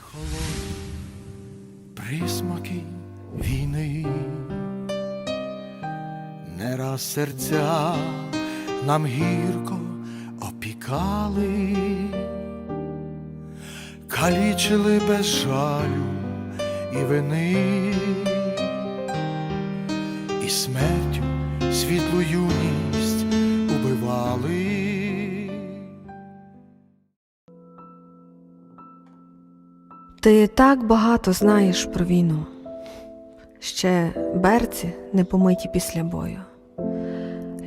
холодні присмаки війни. Не раз серця нам гірко опікали, калічили без жалю і вини, і смертю світлу юність убивали. Ти так багато знаєш про війну. Ще берці не помиті після бою.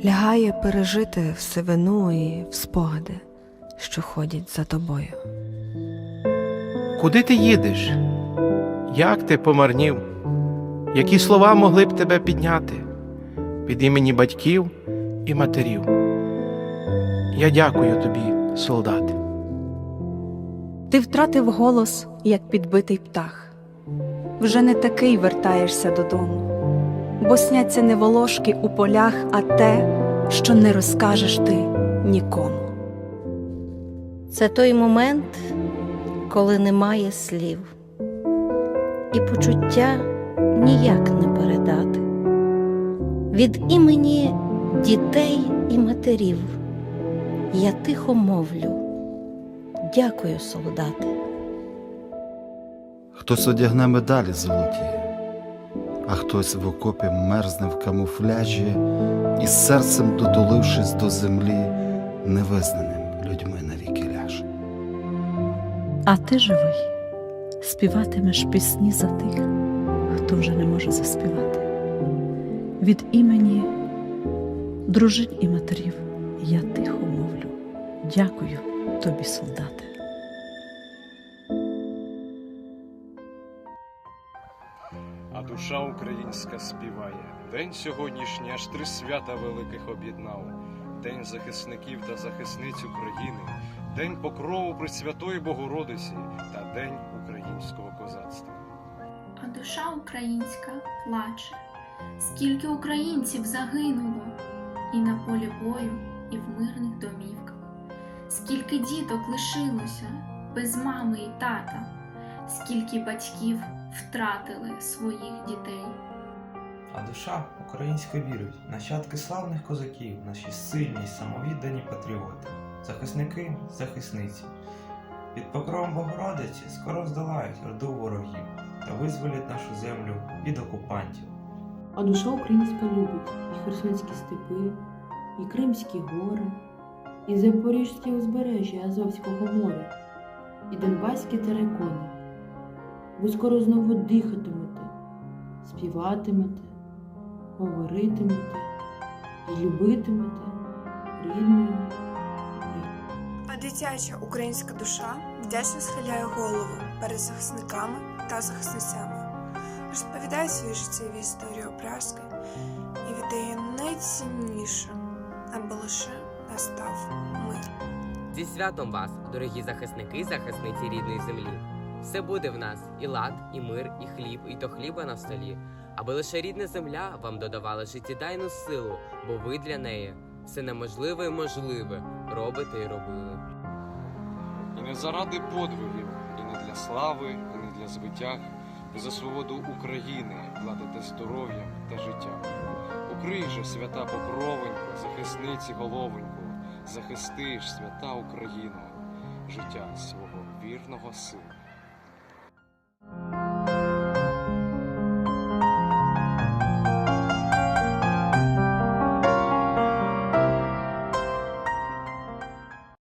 Лягає пережити в сивину і в спогади, що ходять за тобою. Куди ти їдеш? Як ти помарнів? Які слова могли б тебе підняти від імені батьків і матерів? Я дякую тобі, солдат. Ти втратив голос, як підбитий птах. Вже не такий вертаєшся додому, бо сняться не волошки у полях, а те, що не розкажеш ти нікому. Це той момент, коли немає слів, і почуття ніяк не передати. Від імені дітей і матерів я тихо мовлю. Дякую, солдати. Хтось одягне медалі золоті, а хтось в окопі мерзне в камуфляжі і серцем дотулившись до землі, невизнаним людьми навіки ляже. А ти живий, співатимеш пісні за тих, хто вже не може заспівати. Від імені дружин і матерів я тихо мовлю. Дякую тобі, солдати. А душа українська співає. День сьогоднішній аж три свята великих об'єднав. День захисників та захисниць України, День покрову Пресвятої Богородиці та День українського козацтва. А душа українська плаче, скільки українців загинуло і на полі бою, і в мирних домівках, скільки діток лишилося без мами і тата, скільки батьків втратили своїх дітей. А душа українська вірить, нащадки славних козаків, наші сильні, самовіддані патріоти, захисники, захисниці. Під покровом Богородиці скоро здолають орду ворогів та визволять нашу землю від окупантів. А душа українська любить і Херсонські степи, і Кримські гори, і Запорізьке узбережжя Азовського моря, і Донбаські терекони. Ви скоро знову дихатимете, співатимете, говоритимете і любитимете рідною А дитяча українська душа вдячно схиляє голову перед захисниками та захисницями, розповідає свої життєві історії опрязки і віддає найцінніше, аби лише настав мир. Зі святом вас, дорогі захисники і захисниці рідної землі. Все буде в нас і лад, і мир, і хліб, і то хліба на столі, аби лише рідна земля вам додавала життєдайну силу, бо ви для неї все неможливе і можливе робите і робили. І не заради подвигів, і не для слави, і не для звитяг. Ви за свободу України кладете здоров'я та життя. Укрий же, свята покровенько, захисниці головонько, захисти ж, свята Україну, життя свого вірного сина.